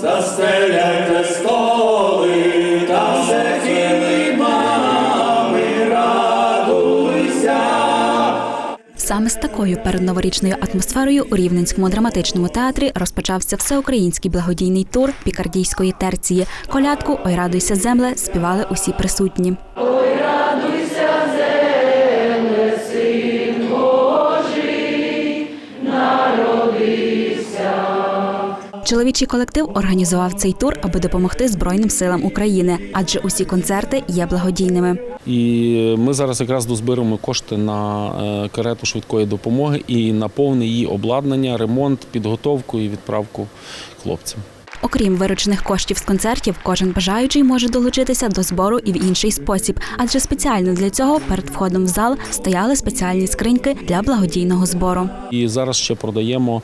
Застеляйте столи, та все хімами радуйся. Саме з такою передноворічною атмосферою у Рівненському драматичному театрі розпочався всеукраїнський благодійний тур пікардійської терції. Колядку Ой радуйся земле співали усі присутні. Чоловічий колектив організував цей тур, аби допомогти Збройним силам України, адже усі концерти є благодійними. І ми зараз якраз дозбираємо кошти на е, карету швидкої допомоги і на повне її обладнання, ремонт, підготовку і відправку хлопцям. Окрім виручених коштів з концертів, кожен бажаючий може долучитися до збору і в інший спосіб, адже спеціально для цього перед входом в зал стояли спеціальні скриньки для благодійного збору. І зараз ще продаємо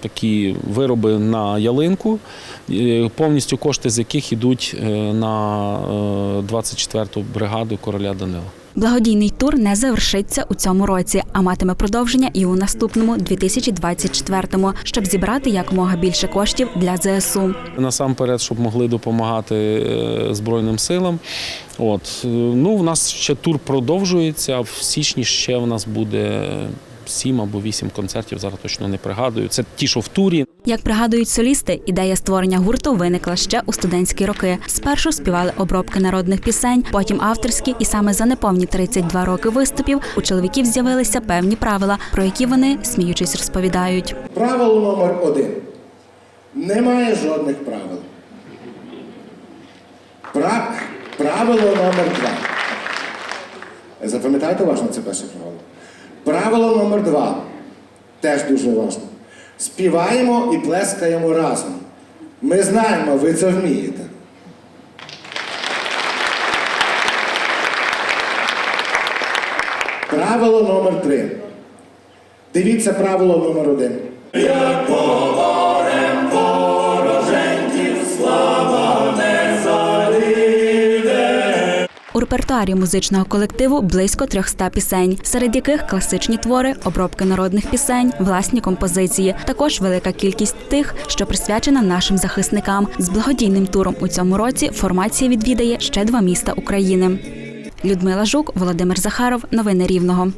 такі вироби на ялинку, е, повністю кошти з яких йдуть е, на е, 24-ту бригаду короля Данила. Благодійний тур не завершиться у цьому році, а матиме продовження і у наступному 2024-му, щоб зібрати якомога більше коштів для ЗСУ. Насамперед, щоб могли допомагати е, Збройним силам. От. Ну, в нас ще тур продовжується. В січні ще в нас буде сім або вісім концертів, зараз точно не пригадую. Це ті, що в турі. Як пригадують солісти, ідея створення гурту виникла ще у студентські роки. Спершу співали обробки народних пісень, потім авторські, і саме за неповні 32 роки виступів у чоловіків з'явилися певні правила, про які вони сміючись розповідають. Правило номер один. Немає жодних правил. Правило номер два. Запам'ятайте уважно це перше правило. Правило номер два. Теж дуже важливо. Співаємо і плескаємо разом. Ми знаємо, ви це вмієте. Правило номер три. Дивіться правило номер один. Репертуарі музичного колективу близько 300 пісень, серед яких класичні твори, обробки народних пісень, власні композиції. Також велика кількість тих, що присвячена нашим захисникам. З благодійним туром у цьому році формація відвідає ще два міста України. Людмила Жук, Володимир Захаров. Новини Рівного.